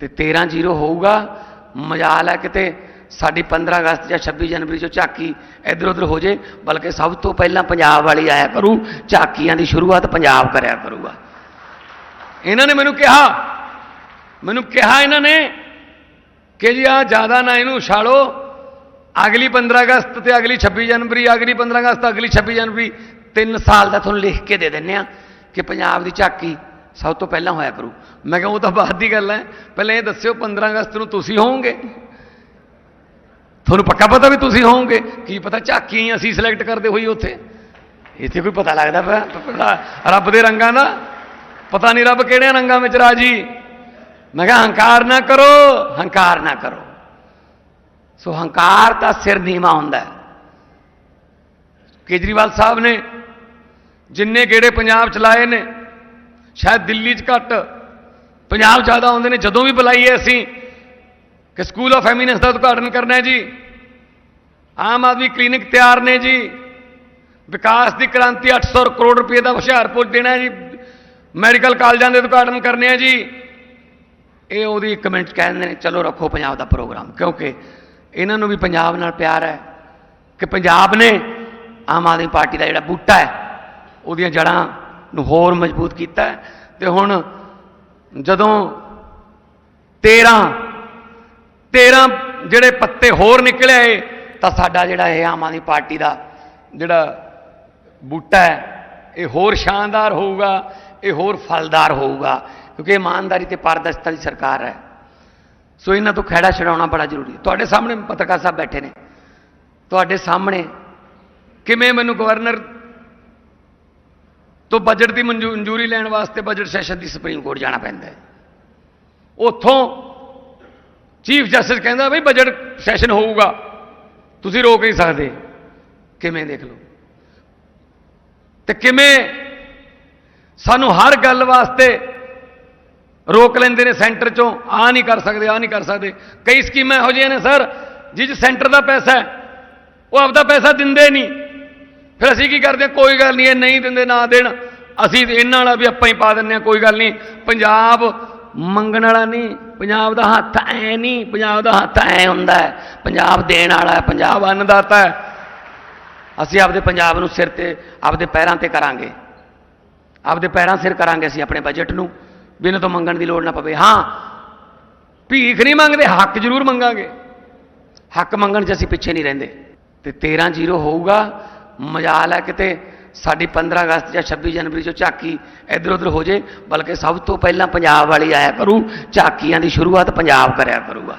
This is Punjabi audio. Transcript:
ਤੇ 13 ਜ਼ੀਰੋ ਹੋਊਗਾ ਮਜਾਲ ਹੈ ਕਿਤੇ ਸਾਡੀ 15 ਅਗਸਤ ਜਾਂ 26 ਜਨਵਰੀ ਚੋਂ ਝਾਕੀ ਇੱਧਰ ਉੱਧਰ ਹੋ ਜੇ, ਬਲਕਿ ਸਭ ਤੋਂ ਪਹਿਲਾਂ ਪੰਜਾਬ ਵਾਲੀ ਆਇਆ ਕਰੂ, ਝਾਕੀਆਂ ਦੀ ਸ਼ੁਰੂਆਤ ਪੰਜਾਬ ਕਰਿਆ ਕਰੂਗਾ। ਇਹਨਾਂ ਨੇ ਮੈਨੂੰ ਕਿਹਾ ਮੈਨੂੰ ਕਿਹਾ ਇਹਨਾਂ ਨੇ ਕਿ ਜੀ ਆ ਜ਼ਿਆਦਾ ਨਾ ਇਹਨੂੰ ਉਛਾਲੋ, ਅਗਲੀ 15 ਅਗਸਤ ਤੇ ਅਗਲੀ 26 ਜਨਵਰੀ, ਅਗਲੀ 15 ਅਗਸਤ, ਅਗਲੀ 26 ਜਨਵਰੀ 3 ਸਾਲ ਦਾ ਤੁਹਾਨੂੰ ਲਿਖ ਕੇ ਦੇ ਦਿੰਨੇ ਆ ਕਿ ਪੰਜਾਬ ਦੀ ਝਾਕੀ ਸਭ ਤੋਂ ਪਹਿਲਾਂ ਹੋਇਆ ਕਰੂ। ਮੈਂ ਕਿਹਾ ਉਹ ਤਾਂ ਬਾਅਦ ਦੀ ਗੱਲ ਹੈ। ਪਹਿਲਾਂ ਇਹ ਦੱਸਿਓ 15 ਅਗਸਤ ਨੂੰ ਤੁਸੀਂ ਹੋਵੋਗੇ। ਤੁਹਾਨੂੰ ਪੱਕਾ ਪਤਾ ਵੀ ਤੁਸੀਂ ਹੋਵੋਗੇ। ਕੀ ਪਤਾ ਝਾਕੀ ਅਸੀਂ ਸਿਲੈਕਟ ਕਰਦੇ ਹੋਈ ਉੱਥੇ। ਇੱਥੇ ਕੋਈ ਪਤਾ ਲੱਗਦਾ ਪਿਆ। ਪਤਾ ਰੱਬ ਦੇ ਰੰਗਾਂ ਦਾ। ਪਤਾ ਨਹੀਂ ਰੱਬ ਕਿਹੜੇ ਰੰਗਾਂ ਵਿੱਚ ਰਾਜੀ। ਮੈਂ ਕਿਹਾ ਹੰਕਾਰ ਨਾ ਕਰੋ, ਹੰਕਾਰ ਨਾ ਕਰੋ। ਸੋ ਹੰਕਾਰ ਦਾ ਸਿਰ ਨੀਵਾ ਹੁੰਦਾ ਹੈ। ਕੇਜਰੀਵਾਲ ਸਾਹਿਬ ਨੇ ਜਿੰਨੇ ਗੇੜੇ ਪੰਜਾਬ ਚ ਲਾਏ ਨੇ ਸ਼ਾਇਦ ਦਿੱਲੀ 'ਚ ਘੱਟ। ਪੰਜਾਬ ਜ਼ਿਆਦਾ ਆਉਂਦੇ ਨੇ, ਜਦੋਂ ਵੀ ਬੁਲਾਈਏ ਅਸੀਂ, ਕਿ ਸਕੂਲ ਆਫ ਐਮੀਨੈਂਸ ਦਾ ਉਦਘਾਟਨ ਕਰਨਾ ਹੈ ਜੀ। ਆਮ ਆਦਮੀ ਕਲੀਨਿਕ ਤਿਆਰ ਨੇ ਜੀ। ਵਿਕਾਸ ਦੀ ਕ੍ਰਾਂਤੀ 800 ਕਰੋੜ ਰੁਪਏ ਦਾ ਹੁਸ਼ਿਆਰਪੁਰ ਦੇਣਾ ਹੈ ਜੀ। ਮੈਡੀਕਲ ਕਾਲਜਾਂ ਦੇ ਉਦਘਾਟਨ ਕਰਨੇ ਆ ਜੀ। ਇਹ ਉਹਦੀ ਇੱਕ ਮਿੰਟ ਕਹਿੰਦੇ ਨੇ, ਚਲੋ ਰੱਖੋ ਪੰਜਾਬ ਦਾ ਪ੍ਰੋਗਰਾਮ, ਕਿਉਂਕਿ ਇਹਨਾਂ ਨੂੰ ਵੀ ਪੰਜਾਬ ਨਾਲ ਪਿਆਰ ਹੈ ਕਿ ਪੰਜਾਬ ਨੇ ਆਮ ਆਦਮੀ ਪਾਰਟੀ ਦਾ ਜਿਹੜਾ ਬੂਟਾ ਹੈ, ਉਹਦੀਆਂ ਜੜਾਂ ਨੂੰ ਹੋਰ ਮਜ਼ਬੂਤ ਕੀਤਾ ਹੈ। ਤੇ ਹੁਣ ਜਦੋਂ 13 13 ਜਿਹੜੇ ਪੱਤੇ ਹੋਰ ਨਿਕਲੇ ਏ ਤਾਂ ਸਾਡਾ ਜਿਹੜਾ ਇਹ ਆਮ ਆਦਮੀ ਪਾਰਟੀ ਦਾ ਜਿਹੜਾ ਬੂਟਾ ਹੈ, ਇਹ ਹੋਰ ਸ਼ਾਨਦਾਰ ਹੋਊਗਾ, ਇਹ ਹੋਰ ਫਲਦਾਰ ਹੋਊਗਾ, ਕਿਉਂਕਿ ਇਮਾਨਦਾਰੀ ਤੇ ਪਾਰਦਰਸ਼ਤਾ ਦੀ ਸਰਕਾਰ ਹੈ। ਸੋ ਇਹਨਾਂ ਤੋਂ ਖਹਿੜਾ ਛਡਾਉਣਾ ਬੜਾ ਜ਼ਰੂਰੀ ਹੈ। ਤੁਹਾਡੇ ਸਾਹਮਣੇ ਪੱਤਰਕਾਰ ਸਾਹਿਬ ਬੈਠੇ ਨੇ। ਤੁਹਾਡੇ ਸਾਹਮਣੇ ਕਿਵੇਂ ਮੈਨੂੰ ਗਵਰਨਰ ਤੋਂ ਬਜਟ ਦੀ ਮਨਜ਼ੂ- ਮਨਜ਼ੂਰੀ ਲੈਣ ਵਾਸਤੇ ਬਜਟ ਸੈਸ਼ਨ ਦੀ ਸੁਪਰੀਮ ਕੋਰਟ ਜਾਣਾ ਪੈਂਦਾ ਹੈ। ਉੱਥੋਂ ਚੀਫ ਜਸਟਿਸ ਕਹਿੰਦਾ ਬਈ ਬਜਟ ਸੈਸ਼ਨ ਹੋਊਗਾ। ਤੁਸੀਂ ਰੋਕ ਨਹੀਂ ਸਕਦੇ। ਕਿਵੇਂ ਦੇਖ ਲਓ? ਤੇ ਕਿਵੇਂ ਸਾਨੂੰ ਹਰ ਗੱਲ ਵਾਸਤੇ ਰੋਕ ਲੈਂਦੇ ਨੇ ਸੈਂਟਰ ਚੋਂ? ਆ ਨਹੀਂ ਕਰ ਸਕਦੇ, ਆ ਨਹੀਂ ਕਰ ਸਕਦੇ। ਕਈ ਸਕੀਮਾਂ ਇਹੋ ਜਿਹੀਆਂ ਨੇ, ਸਰ, ਜਿਹ ਸੈਂਟਰ ਦਾ ਪੈਸਾ ਹੈ, ਉਹ ਆਪਦਾ ਪੈਸਾ ਦਿੰਦੇ ਨਹੀਂ। ਫਿਰ ਅਸੀਂ ਕੀ ਕਰਦੇ ਕੋਈ ਗੱਲ ਨਹੀਂ, ਇਹ ਨਹੀਂ ਦਿੰਦੇ, ਨਾ ਦੇਣ। ਅਸੀਂ ਇਹਨਾਂ ਵਾਲਾ ਵੀ ਆਪਾਂ ਹੀ ਪਾ ਦਿੰਦੇ ਹਾਂ, ਕੋਈ ਗੱਲ ਨਹੀਂ। ਪੰਜਾਬ ਮੰਗਣ ਵਾਲਾ ਨਹੀਂ, ਪੰਜਾਬ ਦਾ ਹੱਥ ਐ ਨਹੀਂ, ਪੰਜਾਬ ਦਾ ਹੱਥ ਐ ਹੁੰਦਾ ਹੈ। ਪੰਜਾਬ ਦੇਣ ਵਾਲਾ ਹੈ, ਪੰਜਾਬ ਅੰਨਦਾਤਾ ਹੈ। ਅਸੀਂ ਆਪਦੇ ਪੰਜਾਬ ਨੂੰ ਸਿਰ ਤੇ, ਆਪਦੇ ਪੈਰਾਂ ਤੇ ਕਰਾਂਗੇ। ਆਪਦੇ ਪੈਰਾਂ ਸਿਰ ਕਰਾਂਗੇ ਅਸੀਂ ਆਪਣੇ ਬਜਟ ਨੂੰ ਬਿਨਾਂ ਤੋਂ ਮੰਗਣ ਦੀ ਲੋੜ ਨਾ ਪਵੇ। ਹਾਂ, ਭੀਖ ਨਹੀਂ ਮੰਗਦੇ, ਹੱਕ ਜ਼ਰੂਰ ਮੰਗਾਂਗੇ। ਹੱਕ ਮੰਗਣ 'ਚ ਅਸੀਂ ਪਿੱਛੇ ਨਹੀਂ ਰਹਿੰਦੇ। ਤੇ 13 ਜ਼ੀਰੋ ਹੋਊਗਾ ਮਜਾਲ ਹੈ ਕਿਤੇ ਸਾਡੀ 15 ਅਗਸਤ ਜਾਂ 26 ਜਨਵਰੀ ਚੋਂ ਝਾਕੀ ਇੱਧਰ ਉੱਧਰ ਹੋ ਜੇ, ਬਲਕਿ ਸਭ ਤੋਂ ਪਹਿਲਾਂ ਪੰਜਾਬ ਵਾਲੀ ਆਇਆ ਕਰੂ, ਝਾਕੀਆਂ ਦੀ ਸ਼ੁਰੂਆਤ ਪੰਜਾਬ ਕਰਿਆ ਕਰੂਗਾ।